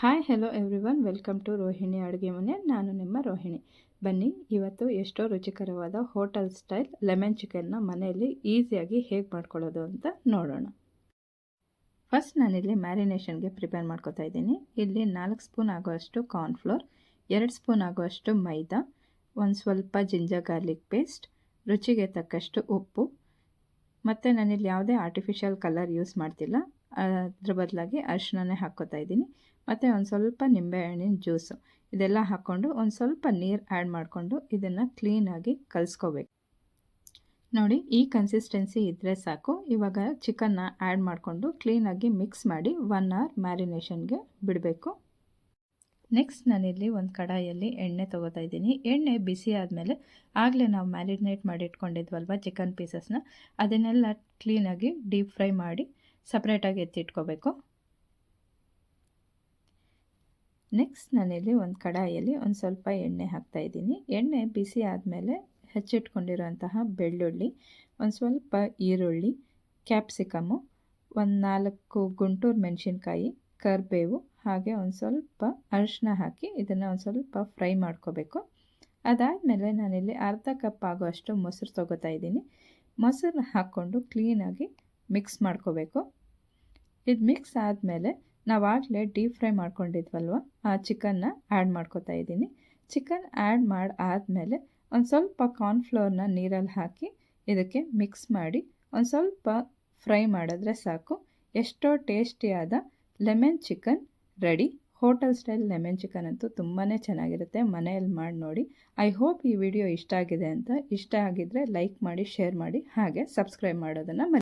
Hi hello everyone welcome to Rohini ಅಡುಗೆ ಮನೆ ನಾನು ನಿಮ್ಮ ರೋಹಿಣಿ. ಬನ್ನಿ, ಇವತ್ತು ಎಷ್ಟೋ ರುಚಿಕರವಾದ ಹೋಟೆಲ್ ಸ್ಟೈಲ್ ಲೆಮನ್ ಚಿಕನ್ನ ಮನೆಯಲ್ಲಿ ಈಸಿಯಾಗಿ ಹೇಗೆ ಮಾಡ್ಕೊಳ್ಳೋದು ಅಂತ ನೋಡೋಣ. ಫಸ್ಟ್ ನಾನಿಲ್ಲಿ ಮ್ಯಾರಿನೇಷನ್ಗೆ ಪ್ರಿಪೇರ್ ಮಾಡ್ಕೋತಾ ಇದ್ದೀನಿ. ಇಲ್ಲಿ ನಾಲ್ಕು ಸ್ಪೂನ್ ಆಗುವಷ್ಟು ಕಾರ್ನ್ಫ್ಲೋರ್ ಎರಡು ಸ್ಪೂನ್ ಆಗುವಷ್ಟು ಮೈದಾ, ಒಂದು ಸ್ವಲ್ಪ ಜಿಂಜರ್ ಗಾರ್ಲಿಕ್ ಪೇಸ್ಟ್ ರುಚಿಗೆ ತಕ್ಕಷ್ಟು ಉಪ್ಪು. ಮತ್ತು ನಾನಿಲ್ಲಿ ಯಾವುದೇ ಆರ್ಟಿಫಿಷಿಯಲ್ ಕಲರ್ ಯೂಸ್ ಮಾಡ್ತಿಲ್ಲ. ಅದ್ರ ಬದಲಾಗಿ ಅರಿಶಿಣನೇ ಹಾಕ್ಕೋತಾ ಇದ್ದೀನಿ. ಮತ್ತು ಒಂದು ಸ್ವಲ್ಪ ನಿಂಬೆಹಣ್ಣಿನ ಜ್ಯೂಸು ಇದೆಲ್ಲ ಹಾಕ್ಕೊಂಡು ಒಂದು ಸ್ವಲ್ಪ ನೀರು ಆ್ಯಡ್ ಮಾಡಿಕೊಂಡು ಇದನ್ನು ಕ್ಲೀನಾಗಿ ಕಲಿಸ್ಕೋಬೇಕು. ನೋಡಿ, ಈ ಕನ್ಸಿಸ್ಟೆನ್ಸಿ ಇದ್ದರೆ ಸಾಕು. ಇವಾಗ ಚಿಕನ್ನ ಆ್ಯಡ್ ಮಾಡಿಕೊಂಡು ಕ್ಲೀನಾಗಿ ಮಿಕ್ಸ್ ಮಾಡಿ ಒನ್ ಅವರ್ ಮ್ಯಾರಿನೇಷನ್ಗೆ ಬಿಡಬೇಕು. ನೆಕ್ಸ್ಟ್ ನಾನಿಲ್ಲಿ ಒಂದು ಕಡಾಯಲ್ಲಿ ಎಣ್ಣೆ ತೊಗೋತಾ ಇದ್ದೀನಿ. ಎಣ್ಣೆ ಬಿಸಿ ಆದಮೇಲೆ ಆಗಲೇ ನಾವು ಮ್ಯಾರಿನೇಟ್ ಮಾಡಿಟ್ಕೊಂಡಿದ್ವಲ್ವ ಚಿಕನ್ ಪೀಸಸ್ನ ಅದನ್ನೆಲ್ಲ ಕ್ಲೀನಾಗಿ ಡೀಪ್ ಫ್ರೈ ಮಾಡಿ ಸಪ್ರೇಟಾಗಿ ಎತ್ತಿಟ್ಕೋಬೇಕು. ನೆಕ್ಸ್ಟ್ ನಾನಿಲ್ಲಿ ಒಂದು ಕಡಾಯಲ್ಲಿ ಒಂದು ಸ್ವಲ್ಪ ಎಣ್ಣೆ ಹಾಕ್ತಾ ಇದ್ದೀನಿ. ಎಣ್ಣೆ ಬಿಸಿ ಆದಮೇಲೆ ಹೆಚ್ಚಿಟ್ಕೊಂಡಿರುವಂತಹ ಬೆಳ್ಳುಳ್ಳಿ, ಒಂದು ಸ್ವಲ್ಪ ಈರುಳ್ಳಿ ಕ್ಯಾಪ್ಸಿಕಮ್ಮು ಒಂದು ನಾಲ್ಕು ಗುಂಟೂರು ಮೆಣಸಿನ್ಕಾಯಿ, ಕರಿಬೇವು, ಹಾಗೆ ಒಂದು ಸ್ವಲ್ಪ ಅರಿಶಿನ ಹಾಕಿ ಇದನ್ನು ಒಂದು ಸ್ವಲ್ಪ ಫ್ರೈ ಮಾಡ್ಕೋಬೇಕು. ಅದಾದಮೇಲೆ ನಾನಿಲ್ಲಿ ಅರ್ಧ ಕಪ್ ಆಗೋಷ್ಟು ಮೊಸರು ತೊಗೋತಾ ಇದ್ದೀನಿ. ಮೊಸರನ್ನ ಹಾಕ್ಕೊಂಡು ಕ್ಲೀನಾಗಿ ಮಿಕ್ಸ್ ಮಾಡ್ಕೋಬೇಕು. ಇದು ಮಿಕ್ಸ್ ಆದಮೇಲೆ ನಾವಾಗಲೇ ಡೀಪ್ ಫ್ರೈ ಮಾಡ್ಕೊಂಡಿದ್ವಲ್ವ, ಆ ಚಿಕನ್ನ ಆ್ಯಡ್ ಮಾಡ್ಕೋತಾ ಇದ್ದೀನಿ. ಚಿಕನ್ ಆ್ಯಡ್ ಮಾಡಿ, ಆದಮೇಲೆ ಒಂದು ಸ್ವಲ್ಪ ಕಾರ್ನ್ಫ್ಲೋರ್ನ ನೀರಲ್ಲಿ ಹಾಕಿ ಇದಕ್ಕೆ ಮಿಕ್ಸ್ ಮಾಡಿ ಒಂದು ಸ್ವಲ್ಪ ಫ್ರೈ ಮಾಡಿದ್ರೆ ಸಾಕು. ಎಷ್ಟೋ ಟೇಸ್ಟಿಯಾದ lemon chicken ready hotel style lemon chicken ಅಂತೂ ತುಂಬಾ ಚೆನ್ನಾಗಿರುತ್ತೆ. ಮನೆಯಲ್ಲಿ ಮಾಡಿ ನೋಡಿ. ಐ ಹೋಪ್ ಈ ವಿಡಿಯೋ ಇಷ್ಟ ಆಗಿದೆ ಅಂತ. ಇಷ್ಟ ಆಗಿದ್ದರೆ ಲೈಕ್ ಮಾಡಿ ಶೇರ್ ಮಾಡಿ, ಹಾಗೆ ಸಬ್ಸ್ಕ್ರೈಬ್ ಮಾಡೋದನ್ನು